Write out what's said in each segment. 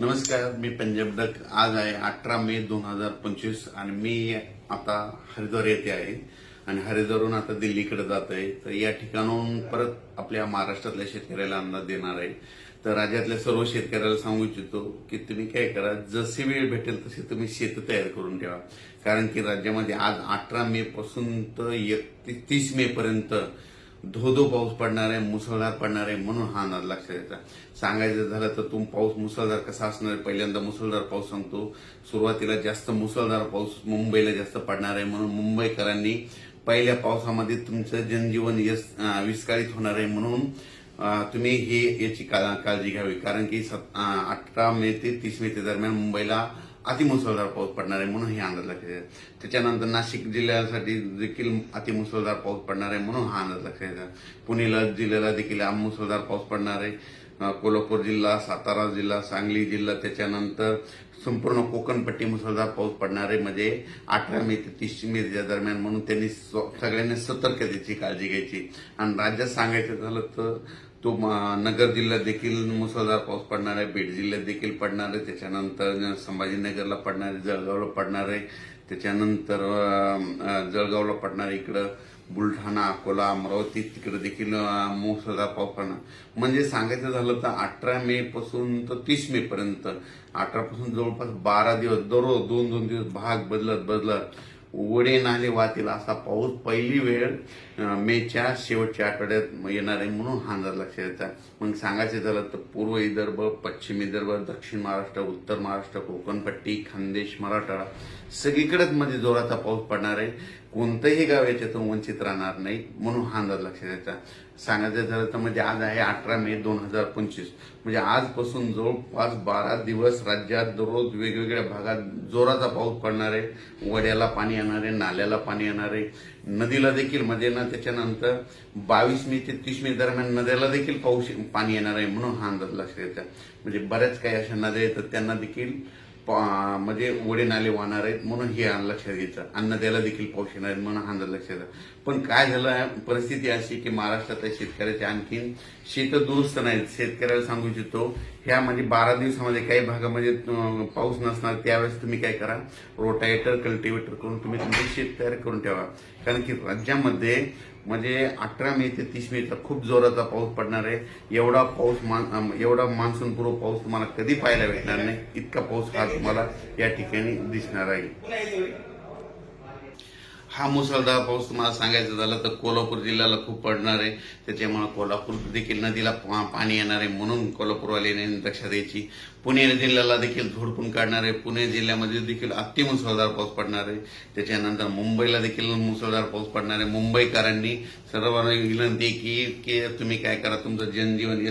नमस्कार मी पंजाब डक आज आहे अठरा मे दोन हजार पंचवीस आणि मी आता हरिद्वार येथे आहे. आणि हरिद्वारून आता दिल्लीकडे जात आहे. तर या ठिकाणाहून परत आपल्या महाराष्ट्रातल्या शेतकऱ्याला अंदाज देणार आहे. तर राज्यातल्या सर्व शेतकऱ्याला सांगू इच्छितो की तुम्ही काय करा जशी वेळ भेटेल तशी तुम्ही शेत तयार करून ठेवा. कारण की राज्यामध्ये आज अठरा मे पासून तर एकतीस तीस मे पर्यंत धो धो पाऊस पडणार आहे मुसळधार पडणार आहे म्हणून हा अंदाज लक्षात येतात सांगायचं झालं तर तुम पाऊस मुसळधार कसा असणार आहे? पहिल्यांदा मुसळधार पाऊस सांगतो. सुरुवातीला जास्त मुसळधार पाऊस मुंबईला जास्त पडणार आहे म्हणून मुंबईकरांनी पहिल्या पावसामध्ये तुमचं जनजीवन यस- विस्कळीत होणार आहे म्हणून तुम्ही ही याची का- काळजी घ्यावी. कारण की अठरा मे ते तीस मे ते दरम्यान मुंबईला अतिमुसळधार पाऊस पडणार आहे म्हणून हे अंदाज लक्षात येतात त्याच्यानंतर नाशिक जिल्ह्यासाठी देखील अतिमुसळधार पाऊस पडणार आहे म्हणून हा अंदाज लक्षात येतात पुणेला जिल्ह्याला देखील मुसळधार पाऊस पडणार आहे. कोल्हापूर जिल्हा सातारा जिल्हा सांगली जिल्हा त्याच्यानंतर संपूर्ण कोकणपट्टी मुसळधार पाऊस पडणार आहे. म्हणजे अठरा मे ते तीस मेच्या दरम्यान म्हणून त्यांनी सगळ्यांनी सतर्कतेची काळजी घ्यायची. आणि राज्यात सांगायचं झालं तर तो म- नगर जिल्ह्यात देखील मुसळधार पाऊस पडणार आहे बीड जिल्ह्यात देखील पडणार आहे. त्याच्यानंतर संभाजीनगरला पडणार आहे जळगावला पडणार आहे. त्याच्यानंतर जळगावला पडणार आहे इकडं बुलढाणा अकोला अमरावती तिकडे देखील मुसळधार पाऊस पडणार. म्हणजे सांगायचं झालं तर अठरा मे पासून तर तीस मे पर्यंत अठरापासून जवळपास बारा दिवस दररोज दोन दोन दिवस भाग बदलत बदलत उघडे नाले वाहतील असा पाऊस पहिली वेळ मेच्या शेवटच्या आठवड्यात येणार आहे म्हणून हा अंदाज लक्षात येतात मग सांगायचं झालं तर पूर्व विदर्भ पश्चिम विदर्भ दक्षिण महाराष्ट्र उत्तर महाराष्ट्र कोकणपट्टी खानदेश मराठवाडा सगळीकडेच म्हणजे जोराचा पाऊस पडणार आहे. कोणतंही गाव याच्यातून वंचित राहणार नाही म्हणून हा अंदाज लक्षात येतात सांगायचं झालं तर म्हणजे आज आहे अठरा मे दोन हजार पंचवीस. म्हणजे आजपासून जवळपास बारा दिवस राज्यात दररोज वेगवेगळ्या भागात जोराचा पाऊस पडणार आहे. वड्याला पाणी येणार आहे नाल्याला पाणी येणार आहे. नदीला देखील म्हणजे ना त्याच्यानंतर बावीस मे ते तीस मे दरम्यान नद्याला देखील पाऊस पाणी येणार आहे म्हणून हा अंदाज लक्षात येतात म्हणजे बऱ्याच काही अशा नद्या येतात त्यांना देखील म्हणजे वडे नाले वाहणार आहेत म्हणून हे अन्न लक्षात घ्यायचं. अन्न द्यायला देखील पाऊस येणार आहे म्हणून हा लक्षात पण काय झालं परिस्थिती अशी की महाराष्ट्रातल्या शेतकऱ्याचे आणखीन शेत दुरुस्त नाहीत. शेतकऱ्याला सांगू इच्छितो ह्या म्हणजे बारा दिवसामध्ये काही भागामध्ये म्हणजे, पाऊस नसणार त्यावेळेस तुम्ही काय करा रोटावेटर कल्टिवेटर करून तुम्ही तुमचे शेत तयार करून ठेवा. कारण की राज्यामध्ये म्हणजे अठरा मे ते तीस मेचा खूप जोराचा पाऊस पडणार आहे. एवढा पाऊस मान- एवढा मान्सूनपूर्व पाऊस तुम्हाला कधी पाहायला भेटणार नाही. इतका पाऊस हा तुम्हाला या ठिकाणी दिसणार आहे. हा मुसळधार पाऊस तुम्हाला सांगायचं झालं तर कोल्हापूर जिल्ह्याला खूप पडणार आहे. त्याच्यामुळे कोल्हापूर देखील नदीला पा- पाणी येणार आहे म्हणून कोल्हापूरवाल्याने लक्षात द्यायची पुणे जिल्ह्याला देखील झोडपून काढणार आहे. पुणे जिल्ह्यामध्ये देखील अति मुसळधार पाऊस पडणार आहे. त्याच्यानंतर मुंबईला देखील मुसळधार पाऊस पडणार आहे. मुंबईकरांनी सर्वांना विनंती की की तुम्ही काय करा तुमचं जनजीवन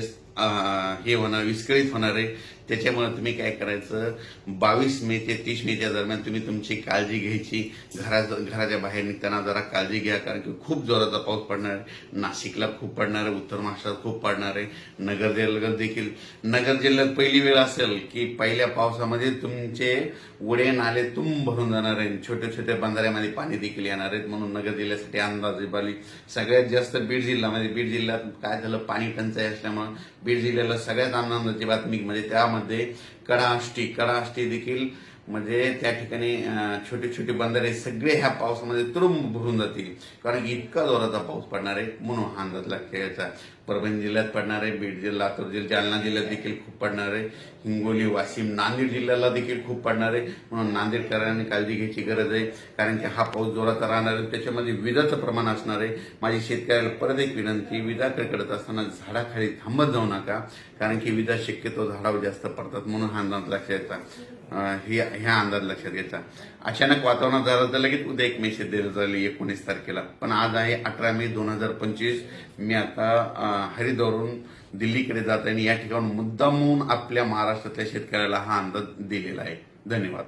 हे होणार विस्कळीत होणार आहे. त्याच्यामुळे तुम्ही काय करायचं? बावीस मे ते तीस मेच्या दरम्यान तुम्ही तुमची काळजी घ्यायची. घरा घराच्या बाहेर निघताना जरा काळजी घ्या कारण की खूप जोराचा पाऊस पडणार आहे. नाशिकला खूप पडणार आहे उत्तर महाराष्ट्रात खूप पडणार आहे. नगर जिल्ह्यात देखील. नगर जिल्ह्यात पहिली वेळ असेल की पहिल्या पावसामध्ये तुमचे वडे नाले तुंब भरून जाणार आहे छोट्या छोट्या बंधाऱ्यामध्ये पाणी देखील येणार आहेत. म्हणून नगर जिल्ह्यासाठी अंदाजेबाली सगळ्यात जास्त बीड जिल्ह्यामध्ये बीड जिल्ह्यात काय झालं? पाणी टंचाई असल्यामुळे बीड जिल्ह्याला सगळ्यात आनंदाची बातमी म्हणजे त्या त्यामध्ये कडाष्टी कडाष्टी देखील म्हणजे त्या ठिकाणी छोटे छोटे बंधारे सगळे ह्या पावसामध्ये तुरुंब भरून जातील. कारण इतका जोराचा पाऊस पडणार आहे म्हणून हा अंदाज लक्षात परभणी जिल्ह्यात पडणार आहे बीड जिल्हा लातूर जिल्हा जालना जिल्ह्यात देखील खूप पडणार आहे. हिंगोली वाशिम नांदेड जिल्ह्याला देखील खूप पडणार आहे. म्हणून नांदेडकरांनी काळजी घ्यायची गरज आहे. कारण की हा पाऊस जोराचा राहणार आहे त्याच्यामध्ये विजाचं प्रमाण असणार आहे. माझी शेतकऱ्याला परत एक विनंती विजाकडे करत असताना झाडाखाली थांबत जाऊ नका. कारण की विजा शक्यतो झाडावर जास्त पडतात म्हणून हा अंदाज लक्षात येतात ही ह्या अंदाज लक्षात घ्यायचा. अचानक वातावरणात झालं तर लगेच उद्या एक मेसेज देण्यात झाली एकोणीस तारखेला. पण आज आहे अठरा मे दोन हजार पंचवीस. मी आता हरिद्वारून दिल्लीकडे जात आहे आणि या ठिकाणी मुद्दामून आपल्या महाराष्ट्रातल्या शेतकऱ्याला हा अंदाज दिलेला आहे. धन्यवाद.